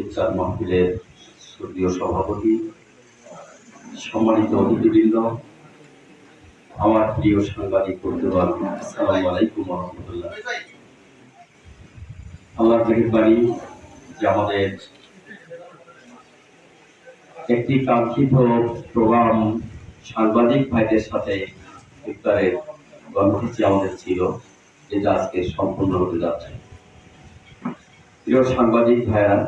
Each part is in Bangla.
ইফতার মাহফিলের শ্রদ্ধীয় সভাপতি, সম্মানিত অতিথিবৃন্দ, আমার প্রিয় সাংবাদিক বন্ধুগণ, আসসালামু আলাইকুম রহমতুল্লাহ আল্লাহ মেহরবানি যে আমাদের একটি কাঙ্ক্ষিত প্রোগ্রাম সাংবাদিক ভাইদের সাথে ইফতারের কর্মসূচি আমাদের ছিল, যেটা আজকে সম্পূর্ণ হতে যাচ্ছে। প্রিয় সাংবাদিক ভাইয়েরা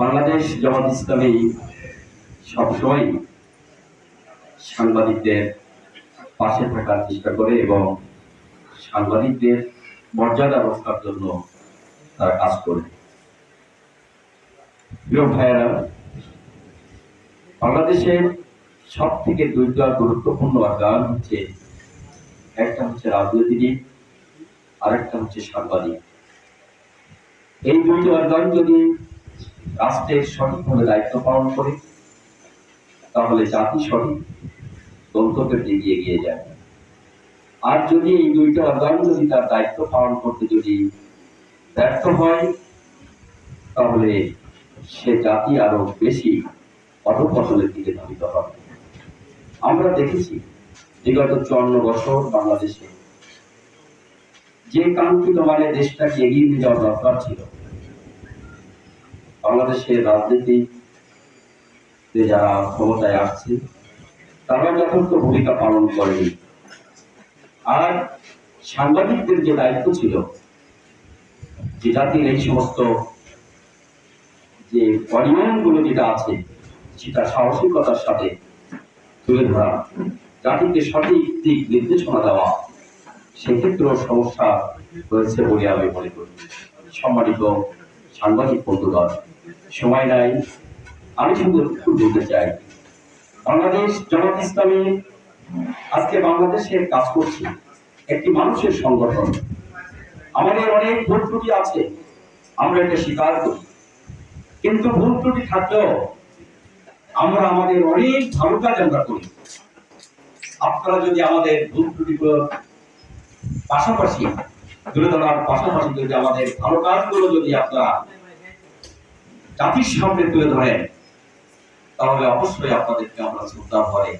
বাংলাদেশ জামাত ইসলামী সবসময় সাংবাদিকদের পাশে থাকার চেষ্টা করে এবং সাংবাদিকদের মর্যাদা রক্ষার জন্য তারা কাজ করে। প্রিয় ভাইয়েরা, বাংলাদেশের সব থেকে দুইটা গুরুত্বপূর্ণ অর্গান হচ্ছে, একটা হচ্ছে রাজনীতিবিদ, আরেকটা হচ্ছে সাংবাদিক। এই দুইটি অর্গান যদি রাষ্ট্রের সঠিকভাবে দায়িত্ব পালন করে, তাহলে জাতি সঠিক গন্তব্যের দিকে এগিয়ে যায়। আর যদি এই দুইটা অর্গান যদি তার দায়িত্ব পালন করতে যদি ব্যর্থ হয়, তাহলে সে জাতি আরও বেশি অধপতনের দিকে ধাবিত হবে। আমরা দেখেছি বিগত চুয়ান্ন বছর বাংলাদেশে যে কাঙ্ক্ষিত মানে দেশটাকে এগিয়ে নিয়ে যাওয়ার দরকার ছিল বাংলাদেশের রাজনীতি যারা ক্ষমতায় আসছে, তারা যথার্থ ভূমিকা পালন করেনি। আর সাংবাদিকদের যে দায়িত্ব ছিল, যে জাতির এই সমস্ত যে অনিয়মগুলো যেটা আছে, সেটা সাহসিকতার সাথে তুলে ধরা, জাতিকে সঠিক দিক নির্দেশনা দেওয়া, সেক্ষেত্রেও সমস্যা রয়েছে বলে আমি মনে করি। সম্মানিত সাংবাদিক বন্ধুগণ সময় নাই। আমি শুধু একটু বলতে চাই, বাংলাদেশ জামাত ইসলামী আজকে বাংলাদেশের কাজ করছে, একটি মানুষের সংগঠন। আমাদের অনেক ভুল ত্রুটি আছে, আমরা এটা স্বীকার করি। কিন্তু ভুল ত্রুটি থাকলেও আমরা আমাদের অনেক ভালো কাজ আমরা করি। আপনারা যদি আমাদের ভুল ত্রুটিগুলো পাশাপাশি তুলে ধরার পাশাপাশি যদি আমাদের ভালো কাজগুলো যদি আপনারা জাতির সামনে তুলে ধরেন, তাহলে অবশ্যই আপনাদেরকে আমরা শ্রদ্ধা ভরে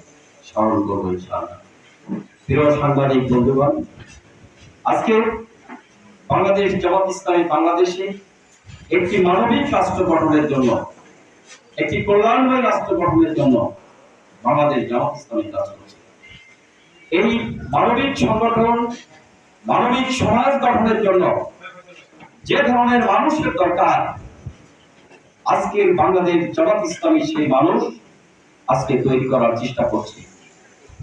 স্মরণ করব প্রিয় সাংবাদিক বন্ধুগণ, আজকে বাংলাদেশ জামাত ইসলামী বাংলাদেশে একটি মানবিক রাষ্ট্র গঠনের জন্য, একটি কল্যাণময় রাষ্ট্র গঠনের জন্য বাংলাদেশ জামাত ইসলামী কাজ করছে। এই মানবিক সংগঠন, মানবিক সমাজ গঠনের জন্য যে ধরনের মানুষের দরকার আজকের বাংলাদেশ জামাত ইসলামী সেই মানুষ আজকে তৈরি করার চেষ্টা করছে।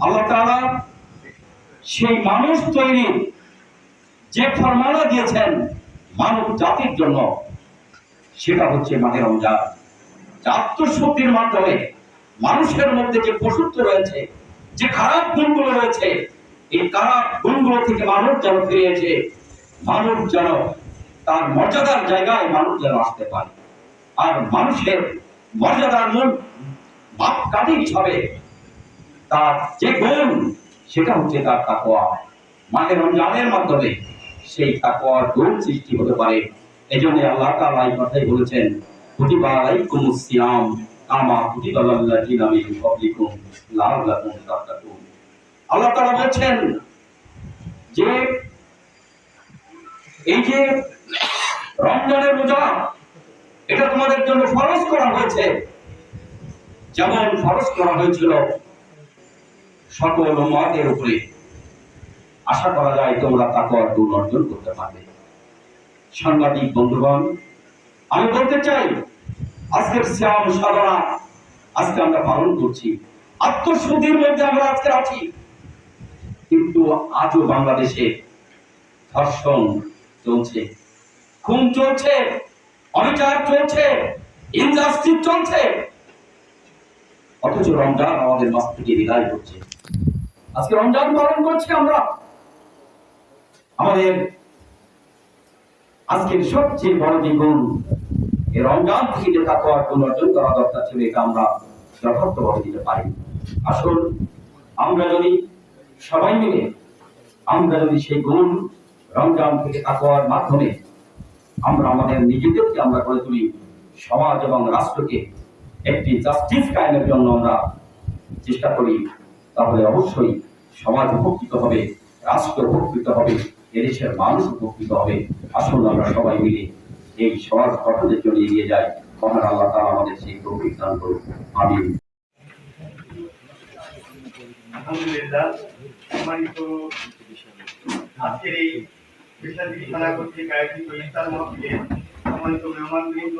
আল্লাহ তাআলা সেই মানুষ তৈরি যে ফরমানা দিয়েছেন মানব জাতির জন্য, সেটা হচ্ছে মাহে রমজান। আত্মশক্তির মাধ্যমে মানুষের মধ্যে যে পশুত্ব রয়েছে, যে খারাপ গুণগুলো রয়েছে, এই খারাপ গুণগুলো থেকে মানুষ যেন ফিরিয়েছে মানুষ যেন তার মর্যাদার জায়গায় মানুষ যেন আসতে পারে। আর মানুষের মর্যাদার মূল মাপকাঠি হিসাবে তার যে গুণ, সেটা হচ্ছে তার তাকওয়া। মাহে রমজানের মাধ্যমে সেই তাকওয়ার গুণ সৃষ্টি হতে পারে। এই জন্য আল্লাহ তাআলা এই কথাই বলেছেন, কুতিবা আলাইকুমুস সিয়াম কামা কুতিবা আলাল্লাযিনা মিন ক্বাবলিকুম লাআল্লাকুম তাত্তাকুন। আল্লাহ তাআলা বলছেন যে, এই যে রমজানের রোজা এটা তোমাদের জন্য ফরজ করা হয়েছে। যেমন ফরজ করা হয়েছিল সকল উম্মতের উপরে। আশা করা যায় তোমরা তাকওয়ার গুণ অর্জন করতে পারবে। সাংবাদিক বন্ধুগণ, আমি বলতে চাই, আজকের শ্যাম সাধনা আজকে আমরা পালন করছি। আত্মশুদ্ধির মধ্যে আমরা আজকে আছি। কিন্তু আজও বাংলাদেশে ধর্ষণ চলছে। খুন চলছে। অবিচার চলছে ইনজাস্টিস চলছে। অথচ রমজান আমাদের মাস থেকে বিদায় করছে আজকে রমজান পালন করছি আমরা। আমাদের আজকের সবচেয়ে বড় যে গুণ এই রমজান থেকে যে তাকওয়ার গুণ অর্জন করা দরকার ছিল, এটা আমরা যথার্থভাবে দিতে পারি। আসল আমরা যদি সবাই মিলে, আমরা যদি সেই গুণ রমজান থেকে তাকওয়ার মাধ্যমে আমরা আমাদের নিজেদেরকে আমরা গড়ে তুলি। সমাজ এবং রাষ্ট্রকে একটি জাস্টিস কায়েমের জন্য আমরা চেষ্টা করি। তাহলে অবশ্যই সমাজ উপকৃত হবে, রাষ্ট্র উপকৃত হবে, এদেশের মানুষ উপকৃত হবে। আসুন আমরা সবাই মিলে এই সমাজ গঠনের জন্য এগিয়ে যাই। মহান আল্লাহ তাআলা আমাদের সেই তৌফিক দান করুন। আলহামদুলিল্লাহ, সম্মানিত আজকের এই বিশাল থানা কর্তৃক আয়োজিত ইফতার মাহফিলে সম্মানিত মেহমানবৃন্দ